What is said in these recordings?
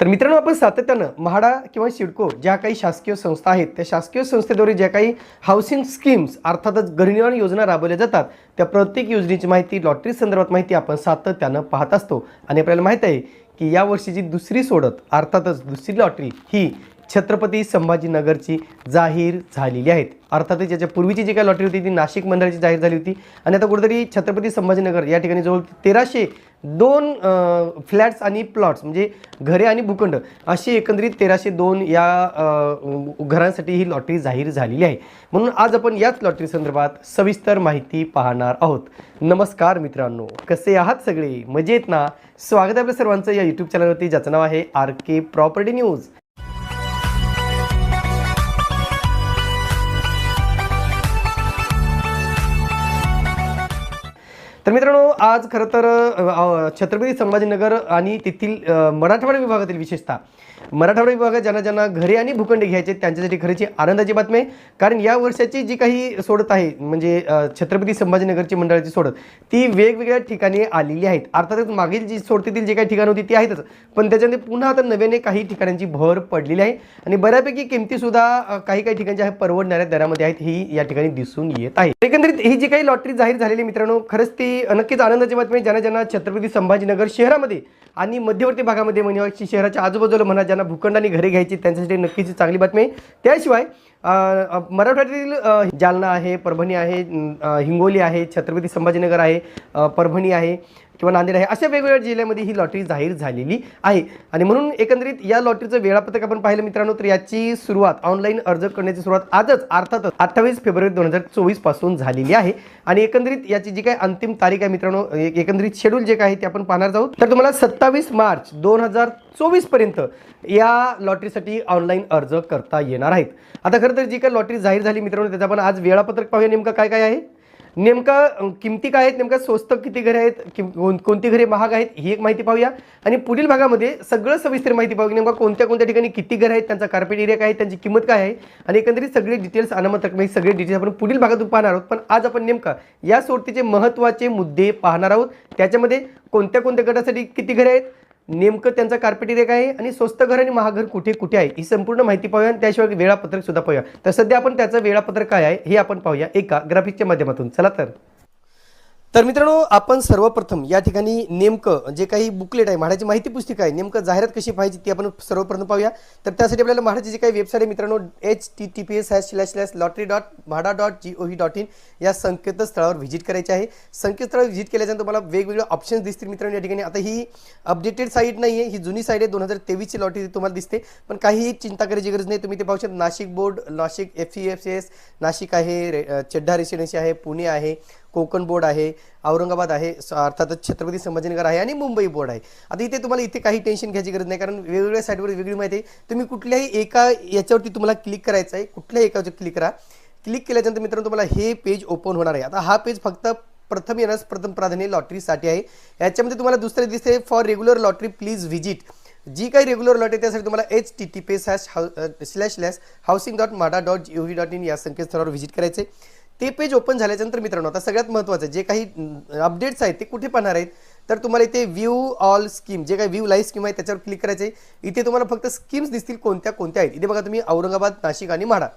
तर मित्रांनो आपण सातत्यानं म्हाडा किंवा सिडको ज्या काही शासकीय संस्था आहेत त्या शासकीय संस्थेद्वारे ज्या काही हाऊसिंग स्कीम्स अर्थातच गृहनिर्माण योजना राबवल्या जातात त्या प्रत्येक योजनेची माहिती लॉटरी संदर्भात माहिती आपण सातत्यानं पाहत असतो. आणि आपल्याला माहीत आहे की यावर्षीची दुसरी सोडत अर्थातच दुसरी लॉटरी ही छत्रपती संभाजीनगरची जाहीर झालेली आहेत. अर्थातच याच्या पूर्वीची जी काही लॉटरी होती ती नाशिक मंडळाची जाहीर झाली होती. आणि आता कुठेतरी छत्रपती संभाजीनगर या ठिकाणी जवळ तेराशे दोन फ्लॅट्स आणि प्लॉट्स म्हणजे घरे आणि भूखंड अशी एकंदरीत तेराशे दोन या घरांसाठी ही लॉटरी जाहीर झालेली आहे. म्हणून आज आपण याच लॉटरी संदर्भात सविस्तर माहिती पाहणार आहोत. नमस्कार मित्रांनो कसे आहात सगळे? मजेत ना? स्वागत आहे आपल्या सर्वांचं या यूट्यूब चॅनलवरती ज्याचं नाव आहे आर के प्रॉपर्टी न्यूज. तर मित्रांनो आज खरं तर छत्रपती संभाजीनगर आणि तेथील मराठवाडा विभागातील विशेषतः मराठवाडा विभागात ज्यांना ज्यांना घरे आणि भूखंड घ्यायचे त्यांच्यासाठी खरीची आनंदाची बातमी आहे. कारण या वर्षाची जी काही सोडत आहे म्हणजे छत्रपती संभाजीनगरची मंडळाची सोडत ती वेगवेगळ्या ठिकाणी आलेली आहेत. अर्थातच मागील जी सोडतीतील जी काही ठिकाणं होती ती आहेतच. पण त्याच्यामध्ये पुन्हा आता नव्याने काही ठिकाणांची भर पडलेली आहे. आणि बऱ्यापैकी किमतीसुद्धा काही काही ठिकाणच्या आहे परवडणाऱ्या दरामध्ये आहेत ही या ठिकाणी दिसून येत आहे. एकंदरीत ही जी काही लॉटरी जाहीर झालेली मित्रांनो खरंच ती नक्कीच आनंदाची बातमी आहे. ज्यांना ज्यांना छत्रपती संभाजीनगर शहरामध्ये आणि मध्यवर्ती भागामध्ये म्हणजे शहराच्या आजूबाजूला म्हणा ज्यांना भूखंडाने घरे घ्यायची त्यांच्यासाठी नक्कीच चांगली बातमी आहे. त्याशिवाय मराठवाड्यातील जालना आहे परभणी आहे हिंगोली आहे छत्रपती संभाजीनगर आहे परभणी आहे. किंवा नांदेड आहे अशा वेगवेगळ्या जिल्ह्यामध्ये ही लॉटरी जाहीर झालेली आहे. आणि म्हणून एकंदरीत या लॉटरीचं वेळापत्रक आपण पाहिलं मित्रांनो तर याची सुरुवात ऑनलाईन अर्ज करण्याची सुरुवात आजच अर्थातच अठ्ठावीस फेब्रुवारी दोन हजार चोवीसपासून झालेली आहे. आणि एकंदरीत याची जी काही अंतिम तारीख आहे मित्रांनो एकंदरीत शेड्यूल जे काही ते आपण पाहणार आहोत. तर तुम्हाला सत्तावीस मार्च दोन हजार चोवीसपर्यंत या लॉटरीसाठी ऑनलाईन अर्ज करता येणार आहेत. आता खरं तर जी काही लॉटरी जाहीर झाली मित्रांनो त्याचं आपण आज वेळापत्रक पाहूया. नेमकं काय काय आहे? नेमका किमती काय आहेत नेमका स्वस्त किती घरे आहेत किम कोण- कोणती घरे महाग आहेत ही एक माहिती पाहूया. आणि पुढील भागामध्ये सगळं सविस्तर माहिती पाहूया नेमका कोणत्या कोणत्या ठिकाणी किती घरं आहेत त्यांचा कार्पेट एरिया काय आहे त्यांची किंमत काय आहे आणि एकंदरीत सगळे डिटेल्स अनामत म्हणजे सगळे डिटेल्स आपण पुढील भागातून पाहणार आहोत. पण आज आपण नेमका या सोडतीचे महत्त्वाचे मुद्दे पाहणार आहोत. त्याच्यामध्ये कोणत्या कोणत्या गटासाठी किती घरे आहेत नेमकं त्यांचा कार्पेट एरिया काय आहे आणि स्वस्त घर आणि महाघर कुठे कुठे आहे? ही संपूर्ण माहिती पाहूया आणि त्याशिवाय वेळापत्रक सुद्धा पाहूया. तर सध्या आपण त्याचं वेळापत्रक काय आहे हे आपण पाहूया एका ग्राफिकच्या माध्यमातून. चला तर. तर मित्रांनो आपण सर्वप्रथम या ठिकाणी नेमकं जे काही बुकलेट आहे म्हाडाची माहिती पुस्तिका आहे नेमकं जाहिरात कशी पाहिजे ती आपण सर्वप्रथम पाहूया. तर त्यासाठी आपल्याला म्हाडाची जी काही वेबसाईट आहे मित्रांनो H T T P S hash slash slash lottery dot MHADA dot G O V dot in या संकेतस्थळावर व्हिजिट करायचे आहे. संकेतस्थळावर व्हिजिट केल्याच्यानंतर तुम्हाला वेगवेगळे ऑप्शन्स दिसतील मित्रांनो या ठिकाणी. आता ही अपडेटेड साईट नाही आहे ही जुनी साईट आहे दोन हजार तेवीसची लॉटरी तुम्हाला दिसते. पण काहीही चिंता करायची गरज नाही तुम्ही ते पाहू शकता. Nashik board Nashik F C F C S Nashik आहे रे- चड्डा रेसिडेन्सी आहे पुणे आहे कोकण बोर्ड आहे औरंगाबाद आहे अर्थातच छत्रपती संभाजीनगर आहे आणि मुंबई बोर्ड आहे. आता इथे तुम्हाला इथे काही टेन्शन घ्यायची गरज नाही कारण वेगवेगळ्या साईटवर वेगळी माहिती आहे. तुम्ही कुठल्याही एका याच्यावरती तुम्हाला क्लिक करायचं आहे कुठल्याही एकावर क्लिक करा. क्लिक केल्यानंतर मित्रांनो तुम्हाला हे पेज ओपन होणार आहे. आता हा पेज फक्त प्रथम येण्यास प्रथम प्राधान्य लॉटरीसाठी आहे. याच्यामध्ये तुम्हाला दुसरे दिसते for regular lottery please visit जी काही रेग्युलर लॉटरी त्यासाठी तुम्हाला H T T P hash how slash slash housing dot MHADA dot G O V dot in या संकेतस्थळावर व्हिजिट करायचे ते पेज ओपन झाल्याच्यानंतर मित्रांनो आता सगळ्यात महत्त्वाचं जे काही अपडेट्स आहेत ते कुठे पाहणार आहेत? तर तुम्हाला इथे व्ह्यू ऑल स्कीम जे काही व्ह्यू लाईव्ह स्कीम आहे त्याच्यावर क्लिक करायचे इथे तुम्हाला फक्त स्कीम्स दिसतील कोणत्या कोणत्या आहेत? इथे बघा तुम्ही औरंगाबाद नाशिक आणि म्हाडा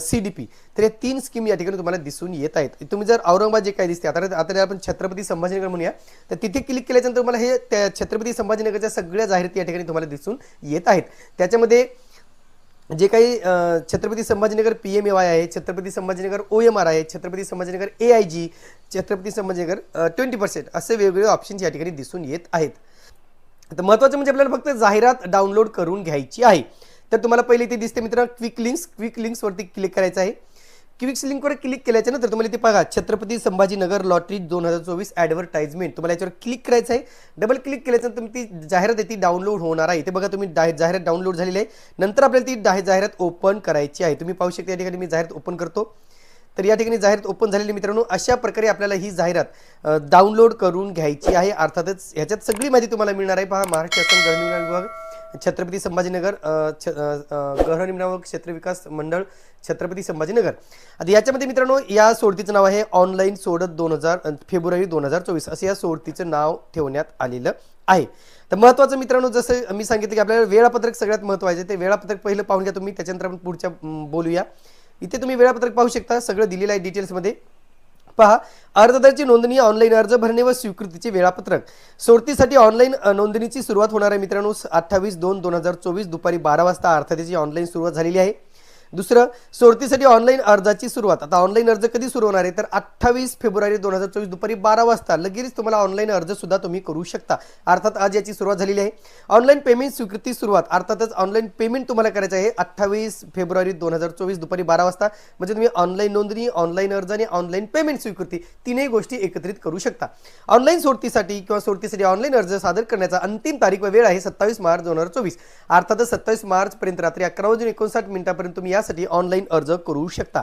सी डी पी तर या तीन स्कीम या ठिकाणी तुम्हाला दिसून येत आहेत. तुम्ही जर औरंगाबाद जे काही दिसते आता आता आपण छत्रपती संभाजीनगर म्हणूया तर तिथे क्लिक केल्याच्यानंतर तुम्हाला हे त्या छत्रपती संभाजीनगरच्या सगळ्या जाहिराती या ठिकाणी तुम्हाला दिसून येत आहेत. त्याच्यामध्ये जे काही Chhatrapati Sambhajinagar P M A Y आहे Chhatrapati Sambhajinagar O M R आहे Chhatrapati Sambhajinagar A I G Chhatrapati Sambhajinagar twenty percent असे वेगवेगळे ऑप्शन्स या ठिकाणी दिसून येत आहेत. तर महत्त्वाचं म्हणजे आपल्याला फक्त जाहिरात डाउनलोड करून घ्यायची आहे. तर तुम्हाला पहिले इथे दिसते मित्र क्विक लिंक्स क्विक लिंक्सवरती क्लिक करायचं आहे. क्विक्स लिंकवर क्लिक केल्याच्यानंतर तुम्हाला ते बघा छत्रपती संभाजीनगर लॉटरी दोन हजार चोवीस ॲडव्हर्टाइजमेंट तुम्हाला याच्यावर क्लिक करायचं आहे. डबल क्लिक केल्याच्यानंतर तुम्ही ती जाहिरात आहे ती डाउनलोड होणार आहे. इथे बघा तुम्ही जाहिरात डाउनलोड झालेली आहे. नंतर आपल्याला ती डा- जाहिरात ओपन करायची आहे. तुम्ही पाहू शकता या ठिकाणी मी जाहिरात ओपन करतो. तर या ठिकाणी जाहिरात ओपन झालेली मित्रांनो. अशा प्रकारे आपल्याला ही जाहिरात डाउनलोड करून घ्यायची आहे. अर्थातच ह्याच्यात सगळी माहिती तुम्हाला मिळणार आहे. पहा महाराष्ट्र शासन गृहनिर्माण विभाग छत्रपती संभाजीनगर छ- गृहनिर्माण क्षेत्र विकास मंडळ छत्रपती संभाजीनगर. आता याच्यामध्ये मित्रांनो या सोडतीचं नाव आहे ऑनलाईन सोडत दोन हजार फेब्रुवारी दोन हजार चोवीस. असं या सोडतीचं नाव ठेवण्यात आलेलं आहे. तर महत्त्वाचं मित्रांनो जसं मी सांगितलं की आपल्याला वेळापत्रक सगळ्यात महत्त्वाचे आहे. ते वेळापत्रक पहिलं पाहून घ्या तुम्ही त्याच्यानंतर आपण पुढच्या बोलूया. इथे तुम्ही वेळापत्रक पाहू शकता सगळं दिलेलं आहे डिटेल्समध्ये पहा अर्जदाराची नोंदणी ऑनलाईन अर्ज भरणे व स्वीकृतीचे वेळापत्रक. सोडतीसाठी ऑनलाईन नोंदणीची सुरुवात होणार आहे मित्रांनो अठ्ठावीस दोन दोन हजार चोवीस दुपारी बारा वाजता अर्थात त्याची ऑनलाईन सुरुवात झालेली आहे. दुसरं सोडतीसाठी ऑनलाईन अर्जाची सुरुवात. आता ऑनलाईन अर्ज कधी सुरू होणार आहे? तर अठ्ठावीस फेब्रुवारी दोन हजार चोवीस दुपारी बारा वाजता लगेच तुम्हाला ऑनलाईन अर्ज सुद्धा तुम्ही करू शकता. अर्थात आज याची सुरुवात झालेली आहे. ऑनलाईन पेमेंट स्वीकृती सुरुवात. अर्थातच ऑनलाईन पेमेंट तुम्हाला करायचं आहे अठ्ठावीस फेब्रुवारी दोन हजार चोवीस दुपारी बारा वाजता. म्हणजे तुम्ही ऑनलाईन नोंदणी ऑनलाईन अर्ज आणि ऑनलाईन पेमेंट स्वीकृती तीनही गोष्टी एकत्रित करू शकता. ऑनलाईन सोडतीसाठी किंवा सोडतीसाठी ऑनलाईन अर्ज सादर करण्याचा अंतिम तारीख व वेळ आहे सत्तावीस मार्च दोन हजार चोवीस. अर्थातच सत्तावीस मार्चपर्यंत रात्री अकरा वाजून एकोणसाठ मिनिटापर्यंत तुम्ही यासाठी ऑनलाईन अर्ज करू शकता.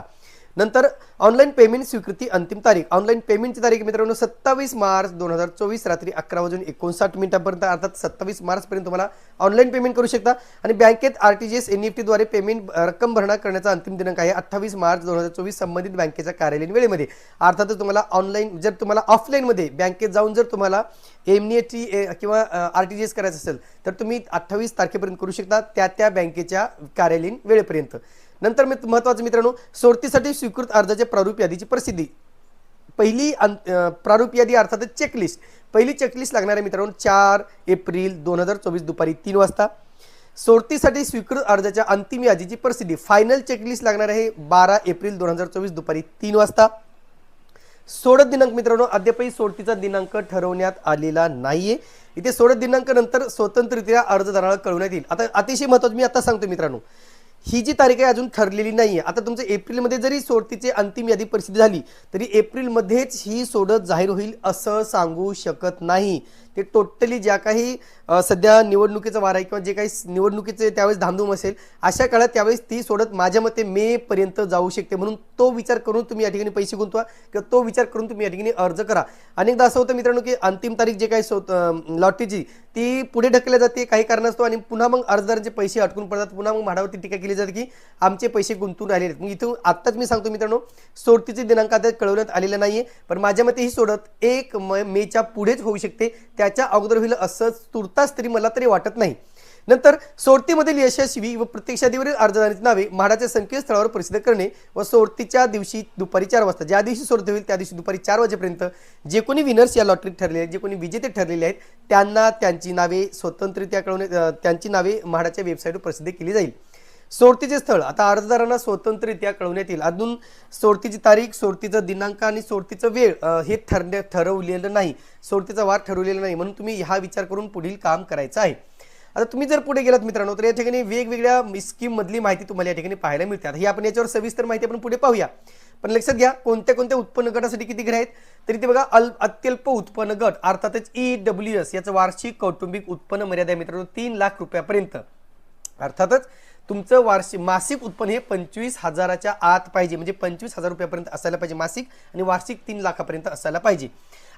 नंतर ऑनलाईन पेमेंट स्वीकृती अंतिम तारीख. ऑनलाईन पेमेंटची तारीख मित्रांनो सत्तावीस मार्च दोन हजार चोवीस रात्री अकरा वाजून एकोणसाठ मिनिटापर्यंत अर्थात सत्तावीस मार्चपर्यंत तुम्हाला ऑनलाईन पेमेंट करू शकता. आणि बँकेत R T G S N E द्वारे पेमेंट रक्कम भरणा करण्याचा अंतिम दिनांक आहे अठ्ठावीस मार्च दोन हजार चोवीस संबंधित बँकेच्या कार्यालयीन वेळेमध्ये. अर्थातच तुम्हाला ऑनलाईन जर तुम्हाला ऑफलाईनमध्ये बँकेत जाऊन जर तुम्हाला एम टी किंवा आर टी जी एस करायचं असेल तर तुम्ही अठ्ठावीस तारखेपर्यंत करू शकता त्या त्या बँकेच्या कार्यालयीन वेळेपर्यंत. नंतर मी महत्त्वाचं मित्रांनो सोडतीसाठी स्वीकृत अर्जाच्या प्रारूप यादीची प्रसिद्धी. पहिली अं- प्रारूप यादी अर्थातच चेकलिस्ट पहिली चेकलिस्ट लागणार आहे मित्रांनो चार एप्रिल दोन हजार चोवीस दुपारी तीन वाजता. सोडतीसाठी स्वीकृत अर्जाच्या अंतिम यादीची प्रसिद्धी. फायनल चेकलिस्ट लागणार आहे बारा एप्रिल दोन हजार चोवीस दुपारी तीन वाजता. सोडत दिनांक मित्रांनो अद्यापही सोडतीचा दिनांक ठरवण्यात आलेला नाहीये. इथे सोडत दिनांक नंतर स्वतंत्ररित्या अर्जदाराला कळवण्यात येईल. आता अतिशय महत्वाचं मी आता सांगतो मित्रांनो. ही जी तारीख आहे अजून ठरलेली नाही आहे आता तुमचं एप्रिलमध्ये जरी सोडतीची अंतिम यादी प्रसिद्ध झाली तरी एप्रिलमध्येच ही सोडत जाहीर होईल असं सांगू शकत नाही. ते टोटली ज्या काही सध्या निवडणुकीचं वार आहे किंवा जे काही निवडणुकीचे त्यावेळेस धामधूम असेल अशा काळात त्यावेळेस ती सोडत माझ्या मते मे पर्यंत जाऊ शकते. म्हणून तो विचार करून तुम्ही या ठिकाणी पैसे गुंतवा किंवा तो विचार करून तुम्ही या ठिकाणी अर्ज करा. अनेकदा असं होतं मित्रांनो की अंतिम तारीख जे काही लॉटरीची ती पुढे ढकलल्या जाते काही कारणास्तव आणि पुन्हा मग अर्जदारांचे पैसे अटकून पडतात. पुन्हा मग भाडावरती टीका केली जाते की आमचे पैसे गुंतून राहिले आहेत. मग इथून आत्ताच मी सांगतो मित्रांनो सोडतीचे दिनांक आता कळवण्यात आलेला नाहीये पण माझ्या मते ही सोडत एक म- मेच्या पुढेच होऊ शकते. त्याच्या अगोदर होईल असं तुर्तास तरी मला तरी वाटत नाही. नंतर सोडतीमधील यशस्वी व प्रत्यक्षादीवरील अर्जदारांची नावे म्हाडाच्या संकेतस्थळावर प्रसिद्ध करणे व सोडतीच्या दिवशी दुपारी चार वाजता ज्या दिवशी सोडती होईल त्या दिवशी दुपारी चार वाजेपर्यंत जे कोणी विनर्स या लॉटरीत ठरलेले आहेत जे कोणी विजेते ठरलेले आहेत त्यांना त्यांची नावे स्वतंत्ररित्या कळवणे त्यांची नावे म्हाडाच्या वेबसाईटवर प्रसिद्ध केली जाईल. सोडतीचे स्थळ. आता अर्जदारांना स्वतंत्ररित्या कळवण्यात येईल. अजून सोडतीची तारीख सोडतीचा दिनांक आणि सोडतीचं वेळ हे ठरण्या ठरवलेलं नाही. सोडतीचा वार ठरवलेला नाही. म्हणून तुम्ही हा विचार करून पुढील काम करायचं आहे. आता तुम्ही जर पुढे गेलात मित्रांनो तर या ठिकाणी वेगवेगळ्या स्कीममधली माहिती तुम्हाला या ठिकाणी पाहायला मिळते. आता ही आपण याच्यावर सविस्तर माहिती आपण पुढे पाहूया. पण लक्षात घ्या कोणत्या कोणत्या उत्पन्न गटासाठी किती घर आहेत? तरी ते बघा अल अत्यल्प उत्पन्न गट अर्थातच ई डब्ल्यू एस याचं वार्षिक कौटुंबिक उत्पन्न मर्यादा मित्रांनो तीन लाख रुपयापर्यंत. अर्थातच तुमचं वार्षिक मासिक उत्पन्न हे पंचवीस हजाराच्या आत पाहिजे. म्हणजे पंचवीस हजार रुपयापर्यंत असायला पाहिजे मासिक आणि वार्षिक तीन लाखापर्यंत असायला पाहिजे.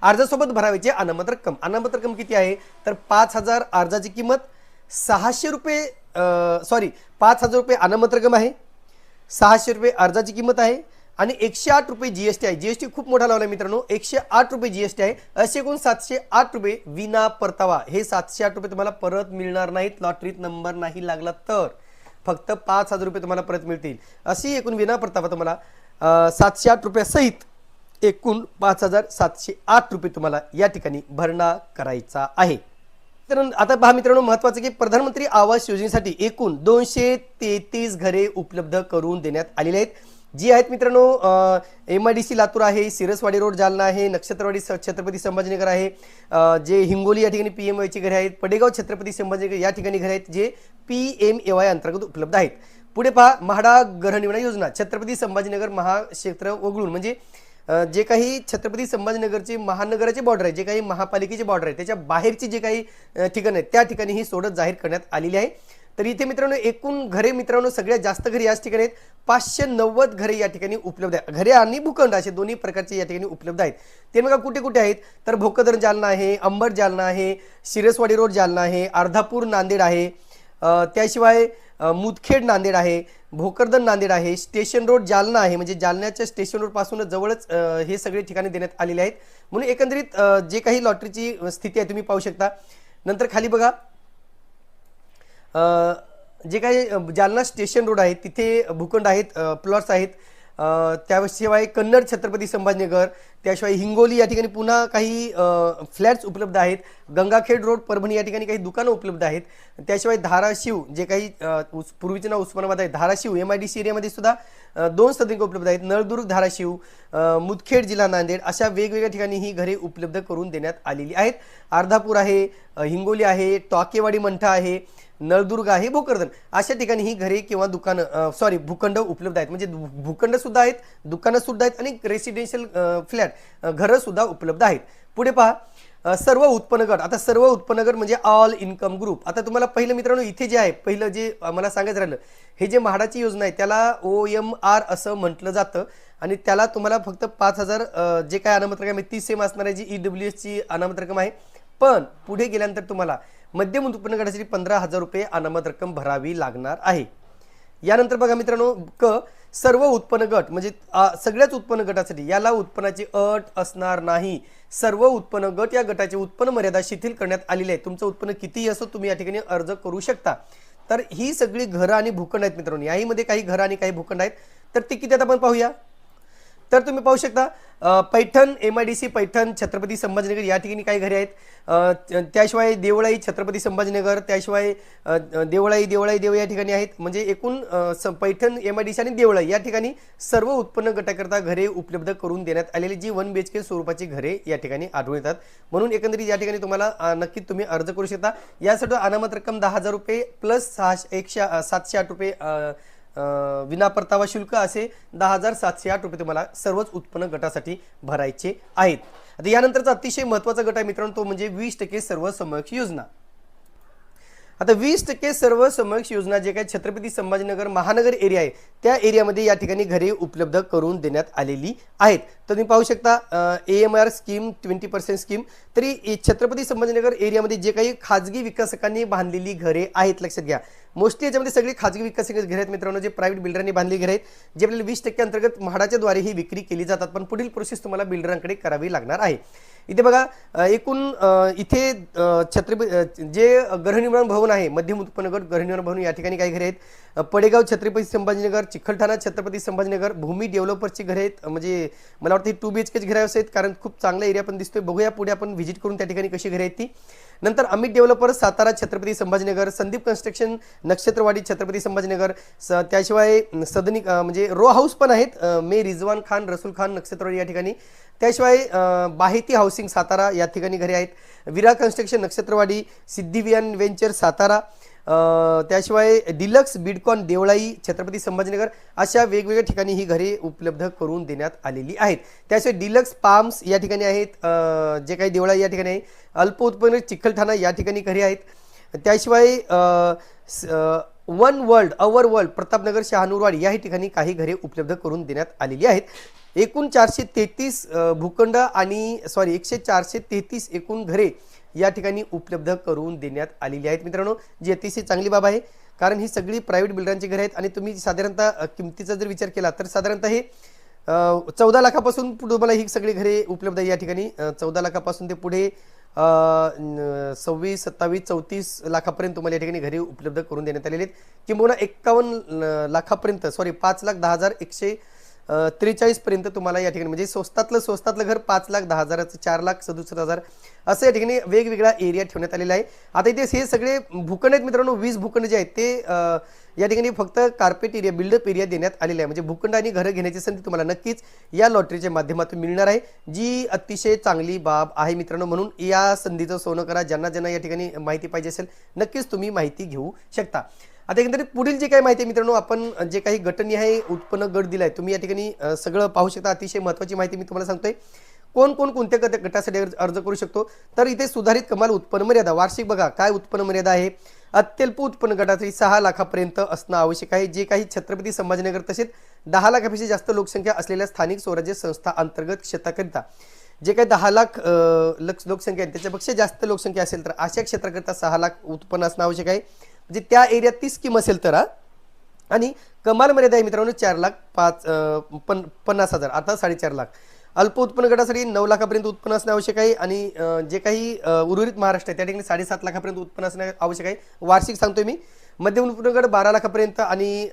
अर्जासोबत भरावीची अनामत रक्कम. अनामत रक्कम किती आहे? तर पाच हजार अर्जाची किंमत सहाशे रुपये सॉरी पाच हजार रुपये अनामत रक्कम आहे. सहाशे रुपये अर्जाची किंमत आहे. आणि एकशे आठ रुपये जीएसटी आहे. जीएसटी खूप मोठा लावला मित्रांनो. एकशे आठ रुपये जीएसटी आहे. असे एकूण सातशे आठ रुपये विना परतावा. हे सातशे आठ रुपये तुम्हाला परत मिळणार नाहीत. लॉटरीत नंबर नाही लागला तर. फक्त पाच हजार रुपये तुम्हाला परत मिळतील. अशी एकूण विना परतावा तुम्हाला सातशे आठ रुपयासहित एकूण पाच हजार सातशे आठ रुपये तुम्हाला या ठिकाणी भरणा करायचा आहे. तर आता पहा मित्रांनो महत्वाचं की प्रधानमंत्री आवास योजनेसाठी एकूण दोनशे तेहतीस घरे उपलब्ध करून देण्यात आलेली आहेत. जी आहेत मित्रांनो M I D C Latur आहे सिरसवाडी रोड जालना आहे नक्षत्रवाडी स- छत्रपती संभाजीनगर आहे. जे हिंगोली या ठिकाणी पी एम वायची घरे आहेत पडेगाव छत्रपती संभाजीनगर या ठिकाणी घरे आहेत J P M A Y अंतर्गत उपलब्ध आहेत. पुढे पहा म्हाडा गृहनिर्माण योजना छत्रपती संभाजीनगर महाक्षेत्र वगळून म्हणजे जे काही छत्रपती संभाजीनगरचे महानगराचे बॉर्डर आहे जे काही महापालिकेचे बॉर्डर आहे त्याच्या बाहेरची जे काही ठिकाणं आहेत त्या ठिकाणी ही सोडत जाहीर करण्यात आलेली आहे. तर इथे मित्रांनो एकूण घरे मित्रांनो सगळ्यात जास्त घरे याच ठिकाणी आहेत. पाचशे नव्वद घरे या ठिकाणी उपलब्ध आहेत. घरे आणि भूखंड असे दोन्ही प्रकारचे या ठिकाणी उपलब्ध आहेत. ते बघा कुठे कुठे आहेत. तर भोकदर जालना आहे अंबड जालना आहे शिरसवाडी रोड जालना आहे अर्धापूर नांदेड आहे. त्याशिवाय मुदखेड नांदेड आहे भोकरदन नांदेड आहे स्टेशन रोड जालना आहे. म्हणजे जालन्याच्या स्टेशन रोडपासून जवळच हे सगळे ठिकाणे देण्यात आलेले आहेत. म्हणून एकंदरीत जे काही लॉटरीची स्थिती आहे तुम्ही पाहू शकता. नंतर खाली बघा. जे काही जालना स्टेशन रोड आहे तिथे भूखंड आहेत प्लॉट्स आहेत. त्याशिवाय कन्नड छत्रपती संभाजीनगर त्याशिवाय हिंगोली या ठिकाणी पुन्हा काही फ्लॅट्स उपलब्ध आहेत. गंगाखेड रोड परभणी या ठिकाणी काही दुकानं उपलब्ध आहेत. त्याशिवाय धाराशिव जे काही उस- पूर्वीचे नाव उस्मानाबाद आहे Dharashiv M I D C एरियामध्ये सुद्धा दोन सदनिक उपलब्ध आहेत. नळदुर्ग धाराशिव मुदखेड जिल्हा नांदेड अशा वेगवेगळ्या ठिकाणी ही घरे उपलब्ध करून देण्यात आलेली आहेत. अर्धापूर आहे हिंगोली आहे टॉकेवाडी मंठा आहे नळदुर्ग आहे भोकरदन. अशा ठिकाणी ही घरे किंवा दुकानं सॉरी भूखंड उपलब्ध आहेत. म्हणजे भू- भूखंड सुद्धा आहेत दुकानं सुद्धा आहेत आणि रेसिडेन्शियल फ्लॅट घरं सुद्धा उपलब्ध आहेत. पुढे पहा सर्व उत्पन्न गट आता सर्व उत्पन्न गट म्हणजे ऑल इन्कम ग्रुप आता तुम्हाला पहिलं मित्रांनो इथे जे आहे पहिलं जे मला सांगायचं राहिलं हे जे म्हाडाची योजना आहे त्याला ओ एम आर असं म्हटलं जातं आणि त्याला तुम्हाला फक्त पाच हजार जे काय अनामत रक्कम आहे ती सेम असणार आहे जी ई डब्ल्यू एसची अनामत रक्कम आहे. पण पुढे गेल्यानंतर तुम्हाला मध्यम उत्पन्न गटासाठी पंधरा हजार रुपये अनामत रक्कम भरावी लागणार आहे. यानंतर बघा मित्रांनो क सर्व उत्पन्न गट म्हणजे सगळ्याच उत्पन्न गटासाठी याला उत्पन्नाची अट असणार नाही. सर्व उत्पन्न गट या गटाची उत्पन्न मर्यादा शिथिल करण्यात आलेली आहे. तुमचं उत्पन्न कितीही असो तुम्ही या ठिकाणी अर्ज करू शकता. तर ही सगळी घरं आणि भूखंड आहेत मित्रांनो. याहीमध्ये काही घरं आणि काही भूखंड आहेत. तर ती किती आहेत आपण पाहूया. तर तुम्ही पाहू शकता Paithan M I D C Paithan Chhatrapati Sambhajinagar या ठिकाणी काही घरे आहेत. त्याशिवाय देवळाई छत्रपती संभाजीनगर त्याशिवाय देवळाई देवळाई देव या ठिकाणी आहेत. म्हणजे एकूण स- Paithan M I D C आणि देवळाई या ठिकाणी सर्व उत्पन्न गटाकरता घरे उपलब्ध करून देण्यात आलेली जी वन बी एच के स्वरूपाची घरे या ठिकाणी आढळून येतात. म्हणून एकंदरीत या ठिकाणी तुम्हाला नक्कीच तुम्ही अर्ज करू शकता. यासाठी अनामत रक्कम दहा हजार रुपये प्लस सहाशे एकशे सातशे आठ रुपये विना परतावा शुल्क असे दहा हजार सातशे आठ रुपये तुम्हाला सर्वच उत्पन्न गटासाठी भरायचे आहेत. आता यानंतरचा अतिशय महत्त्वाचा गट आहे मित्रांनो तो म्हणजे वीस टक्के सर्व समक्ष योजना. आता वीस टक्के सर्व समक्ष योजना जे काही छत्रपती संभाजीनगर महानगर एरिया आहे त्या एरियामध्ये या ठिकाणी घरे उपलब्ध करून देण्यात आलेली आहेत. तर तुम्ही पाहू शकता A M R scheme twenty percent scheme तरी छत्रपती संभाजीनगर एरियामध्ये जे काही खाजगी विकासकांनी बांधलेली घरे आहेत लक्षात घ्या. मोस्टली याच्यामध्ये सगळी खाजगी विकासक घरे आहेत मित्रांनो जे प्रायव्हेट बिल्डरांनी बांधली घरे आहेत जे आपल्याला वीस टक्के अंतर्गत म्हाडाच्याद्वारे ही विक्री केली जातात पण पुढील प्रोसेस तुम्हाला बिल्डरांकडे करावी लागणार आहे. इथे बघा एकूण इथे छत्रपती जे गृहनिर्माण भवन आहे मध्यम उत्पन्न गट गृहनिर्माण भवन या ठिकाणी काही घरे आहेत. पडेगाव छत्रपती संभाजीनगर चिखलठाणा छत्रपती संभाजीनगर भूमी डेव्हलपरची घरे आहेत. म्हणजे मला वाटतं टू बी एच केच घरे आहेत कारण खूप चांगला एरिया पण दिसतोय. बघूया पुढे आपण व्हिजिट करून त्या ठिकाणी कशी घरे आहेत ती. नंतर अमित डेव्हलपर्स सातारा छत्रपती संभाजीनगर संदीप कन्स्ट्रक्शन नक्षत्रवाडी छत्रपती संभाजीनगर स त्याशिवाय सदनी म्हणजे रो हाऊस पण आहेत. मे रिजवान खान रसूल खान नक्षत्रवाडी या ठिकाणी. त्याशिवाय बाहेती हाऊसिंग सातारा या ठिकाणी घरे आहेत. विरा कन्स्ट्रक्शन नक्षत्रवाडी सिद्धिवियान वेंचर सातारा. त्याशिवाय डिलक्स बिडकॉन देवळाई छत्रपती संभाजीनगर अशा वेगवेगळ्या ठिकाणी ही घरे उपलब्ध करून देण्यात आलेली आहेत. त्याशिवाय डिलक्स पाम्स या ठिकाणी आहेत जे काही देवळाई या ठिकाणी आहे. अल्प उत्पन्न चिखलठाणा या ठिकाणी घरे आहेत. त्याशिवाय one world our world Pratapnagar Shahanurwadi याही ठिकाणी काही घरे उपलब्ध करून देण्यात आलेली आहेत. एकूण चारशे तेहतीस भूखंड आणि सॉरी एकशे चारशे तेहतीस एकूण घरे या ठिकाणी उपलब्ध करून देण्यात आलेली आहेत. मित्रांनो जी अतिशय चांगली बाब आहे कारण ही सगळी प्रायव्हेट बिल्डरांची घरं आहेत आणि तुम्ही साधारणतः किमतीचा जर विचार केला तर साधारणतः हे चौदा लाखापासून पुढे तुम्हाला ही सगळी घरे उपलब्ध आहे या ठिकाणी. चौदा लाखापासून ते पुढे सव्वीस सत्तावीस चौतीस लाखापर्यंत तुम्हाला या ठिकाणी घरे उपलब्ध करून देण्यात आलेले आहेत. किंबहुना एक्कावन्न लाखापर्यंत सॉरी पाच लाख दहा हजार एकशे त्रेचाळीसपर्यंत तुम्हाला या ठिकाणी म्हणजे स्वस्तातलं स्वस्तातलं घर पाच लाख दहा हजाराचं चार लाख सदुसष्ट हजार असं या ठिकाणी वेगवेगळा एरिया ठेवण्यात आलेला आहे. आता इथे हे सगळे भूखंड आहेत मित्रांनो वीस भूखंड जे आहेत ते या ठिकाणी फक्त कार्पेट एरिया बिल्डअप एरिया देण्यात आलेला आहे. म्हणजे भूखंड आणि घरं घेण्याची संधी तुम्हाला नक्कीच या लॉटरीच्या माध्यमातून मिळणार आहे जी अतिशय चांगली बाब आहे मित्रांनो. म्हणून या संधीचं सोनं करा ज्यांना ज्यांना या ठिकाणी माहिती पाहिजे असेल नक्कीच तुम्ही माहिती घेऊ शकता. आता एकंदरीत पुढील जे काही माहिती आहे मित्रांनो आपण जे काही गटनिहाय उत्पन्न गट दिलाय तुम्ही या ठिकाणी सगळं पाहू शकता. अतिशय महत्त्वाची माहिती मी तुम्हाला सांगतोय. कोण कोण कोणत्या गट गटासाठी अर्ज अर्ज करू शकतो? तर इथे सुधारित कमाल उत्पन्न मर्यादा वार्षिक बघा काय उत्पन्न मर्यादा आहे? अत्यल्प उत्पन्न गटासाठी सहा लाखापर्यंत असणं आवश्यक आहे. जे काही छत्रपती संभाजीनगर तसेच दहा लाखापेक्षा जास्त लोकसंख्या असलेल्या स्थानिक स्वराज्य संस्था अंतर्गत क्षेत्राकरिता जे काही दहा लाख लक्ष लोकसंख्या आहे त्याच्यापेक्षा जास्त लोकसंख्या असेल तर अशा क्षेत्राकरिता सहा लाख उत्पन्न असणं आवश्यक आहे. म्हणजे त्या एरियात ती स्कीम असेल तर आणि कमाल मर्यादा आहे मित्रांनो चार लाख पाच पन पन्नास हजार आता साडेचार लाख. अल्प उत्पन्न गटासाठी नऊ लाखापर्यंत उत्पन्न असणे आवश्यक आहे आणि जे काही उर्वरित महाराष्ट्र आहे त्या ठिकाणी साडेसात लाखापर्यंत उत्पन्न असणे आवश्यक आहे. वार्षिक सांगतोय मी. मध्यम उत्पन्न गट बारा लाखापर्यंत आणि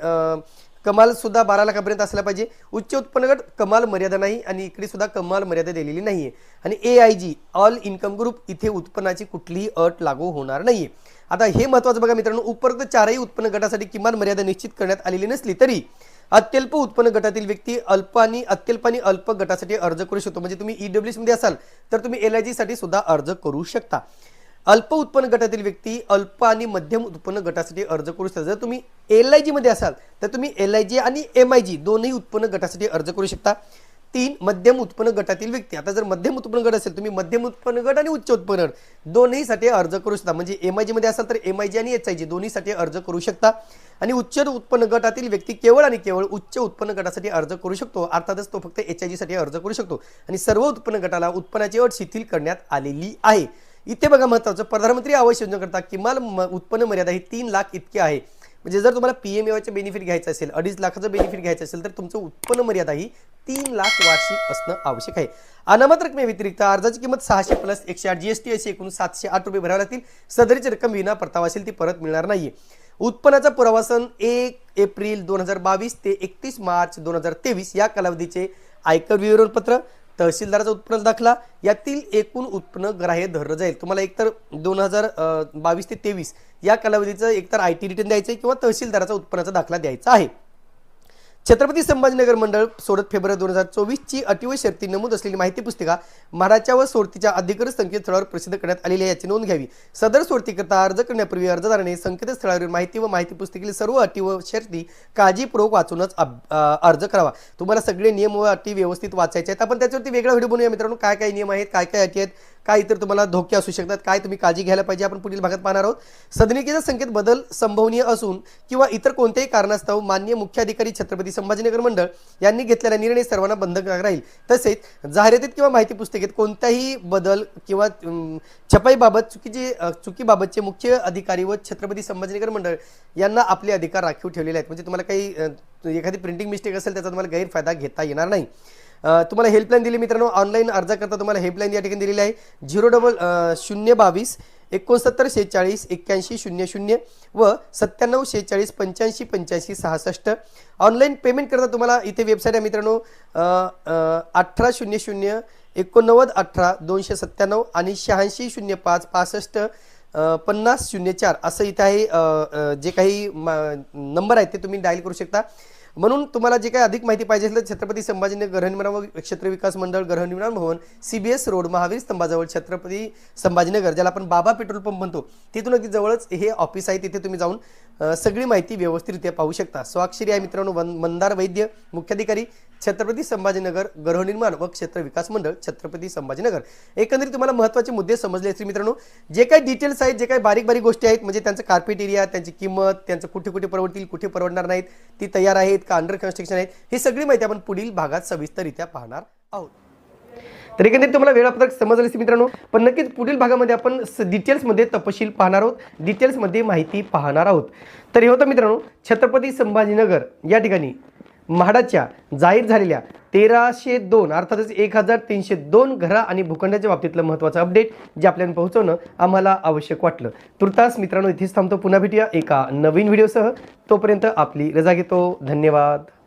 कमालसुद्धा कमाल सुद्धा बारा लाखापर्यंत असला पाहिजे. उच्च उत्पन्न गट कमाल मर्यादा नाही आणि इकडे सुद्धा कमाल मर्यादा दिलेली नाहीये. आणि A I G all income group इथे उत्पन्नाची कुठलीही अट लागू होणार नाहीये. आता हे महत्वाचं बघा मित्रांनो उपरोक्त चारही उत्पन्न गटासाठी किमान मर्यादा निश्चित करण्यात आलेली नसली तरी अत्यल्प उत्पन्न गटातील व्यक्ती अल्प आणि अत्यल्प आणि अल्प गटासाठी अर्ज करू शकतो. म्हणजे तुम्ही ईडब्ल्यूएसमध्ये असाल तर तुम्ही एल आय जी साठी सुद्धा अर्ज करू शकता. अल्प उत्पन्न गटातील व्यक्ती अल्प आणि मध्यम उत्पन्न गटासाठी अर्ज करू शकता जर तुम्ही एल आय जीमध्ये असाल तर तुम्ही एल आय जी आणि एम आय जी दोनही उत्पन्न गटासाठी अर्ज करू शकता. तीन मध्यम उत्पन्न गटातील व्यक्ती. आता जर मध्यम उत्पन्न गट असेल तुम्ही मध्यम उत्पन्न गट आणि उच्च उत्पन्न गट दोन्हीसाठी अर्ज करू शकता. म्हणजे एम आय जीमध्ये असाल तर एम आय जी आणि एच आय जी दोन्हीसाठी अर्ज करू शकता. आणि उच्च उत्पन्न गटातील व्यक्ती केवळ आणि केवळ उच्च उत्पन्न गटासाठी अर्ज करू शकतो. अर्थातच तो फक्त एच आय जीसाठी अर्ज करू शकतो. आणि सर्व उत्पन्न गटाला उत्पन्नाची अट शिथिल करण्यात आलेली आहे. इथे बघा महत्त्वाचं प्रधानमंत्री आवास योजनेकरता किमान म- उत्पन्न मर्यादा ही तीन लाख इतकी आहे. म्हणजे जर तुम्हाला पी एम एवायचं बेनिफिट घ्यायचं असेल अडीच लाखाचं बेनिफिट घ्यायचं असेल तर तुमचं उत्पन्न मर्यादा ही तीन लाख वार्षिक असणं आवश्यक आहे. अनामत रकमेव्यतिरिक्त अर्जाची किंमत सहाशे प्लस एकशे आठ जीएसटी अशी एकूण सातशे आठ रुपये भरावे लागतील. सदरीची रक्कम विना परतावा असेल ती परत मिळणार नाही उत्पन्नाचा पुरावासन एक एप्रिल दोन हजार बावीस ते एकतीस मार्च दोन हजार तेवीस या कालावधीचे आयकर विवरणपत्र. तहसीलदाराचा उत्पन्न दाखला यातील एकूण उत्पन्न ग्राह्य धरलं जाईल. तुम्हाला एकतर दोन हजार बावीस ते तेवीस या कालावधीचं एकतर आय टी रिटर्न द्यायचं आहे किंवा तहसीलदाराचा उत्पन्नाचा दाखला द्यायचा आहे. छत्रपती संभाजीनगर मंडळ सोडत फेब्रुवारी दोन हजार चोवीसची अटी व शर्ती नमूद असलेली माहिती पुस्तिका म्हाडाच्या व सोडतीच्या अधिकृत संकेतस्थळावर प्रसिद्ध करण्यात आलेली आहे याची नोंद घ्यावी. सदर सोडतीकरता अर्ज करण्यापूर्वी अर्जदाराने संकेतस्थळावरील माहिती व माहिती पुस्तिकेतील सर्व अटी व शर्ती काळजीपूर्वक वाचूनच अर्ज करावा. तुम्हाला सगळे नियम व अटी व्यवस्थित वाचायचे आहेत. आपण त्याच्यावरती वेगळा व्हिडिओ बनवूया मित्रांनो. काय काय नियम आहेत? काय काय अटी आहेत? काय इतर तुम्हाला धोके असू शकतात काय तुम्ही काळजी घ्यायला पाहिजे आपण पुढील भागात पाहणार आहोत. सदनिकेचा संकेत बदल संभवनीय असून किंवा इतर कोणत्याही कारणास्तव मान्य मुख्याधिकारी छत्रपती संभाजीनगर मंडळ यांनी घेतलेला निर्णय सर्वांना बंधनकारक राहील. तसेच जाहिरातीत किंवा माहिती पुस्तिकेत कोणताही बदल किंवा छपाईबाबत चुकीचे चुकीबाबतचे मुख्य अधिकारी व छत्रपती संभाजीनगर मंडळ यांना आपले अधिकार राखीव ठेवलेले आहेत. म्हणजे तुम्हाला काही एखादी प्रिंटिंग मिस्टेक असेल त्याचा तुम्हाला गैरफायदा घेता येणार नाही. तुम्हाला हेल्पलाईन दिली मित्रांनो. ऑनलाईन अर्ज करता तुम्हाला हेल्पलाईन या ठिकाणी दिलेली आहे. झिरो डबल शून्य बावीस एकोणसत्तर शेहेचाळीस एक्क्याऐंशी शून्य शून्य व सत्त्याण्णव शेहेचाळीस पंच्याऐंशी पंच्याऐंशी सहासष्ट. ऑनलाईन पेमेंट करता तुम्हाला इथे वेबसाईट आहे मित्रांनो. अठरा शून्य शून्य एकोणनव्वद अठरा दोनशे सत्त्याण्णव आणि शहाऐंशी शून्य पाच पासष्ट पन्नास शून्य चार असं इथं आहे जे काही नंबर आहेत ते तुम्ही डायल करू शकता. म्हणून तुम्हाला जे काही अधिक माहिती पाहिजे असेल छत्रपती संभाजीनगर गृहनिर्माण क्षेत्र विकास मंडळ गृहनिर्माण भवन सीबीएस रोड महावीर स्तंभाजवळ छत्रपती संभाजीनगर ज्याला आपण बाबा पेट्रोल पंप म्हणतो तिथून अगदी जवळच हे ऑफिस आहे तिथे तुम्ही जाऊन सगळी माहिती व्यवस्थितरित्या पाहू शकता. स्वाक्षरी आहे मित्रांनो वन- मंदार वैद्य मुख्याधिकारी छत्रपती संभाजीनगर गृहनिर्माण व क्षेत्र विकास मंडळ छत्रपती संभाजीनगर. एकंदरीत तुम्हाला महत्त्वाचे मुद्दे समजले असतील मित्रांनो. जे काही डिटेल्स आहेत जे काही बारीक बारीक गोष्टी आहेत म्हणजे त्यांचं कार्पेट एरिया त्यांची किंमत त्यांचं कुठे कुठे परवडतील कुठे परवडणार नाहीत ती तयार आहेत का अंडर कन्स्ट्रक्शन आहेत ही सगळी माहिती आपण पुढील भागात सविस्तररित्या पाहणार आहोत. तर एकंदरीत तुम्हाला वेळापत्रक समजलं असेल मित्रांनो पण नक्कीच पुढील भागामध्ये आपण स- डिटेल्समध्ये तपशील पाहणार आहोत. डिटेल्समध्ये माहिती पाहणार आहोत. तर हे होतं मित्रांनो छत्रपती संभाजीनगर या ठिकाणी म्हाडाच्या जाहीर झालेल्या तेराशे दोन अर्थातच एक हजार तीनशे दोन घरा आणि भूखंडाच्या बाबतीतलं महत्त्वाचं अपडेट जे आपल्याला पोहोचवणं आम्हाला आवश्यक वाटलं. तुर्तास मित्रांनो इथेच थांबतो. पुन्हा भेटूया एका नवीन व्हिडिओसह तोपर्यंत आपली रजा घेतो. धन्यवाद.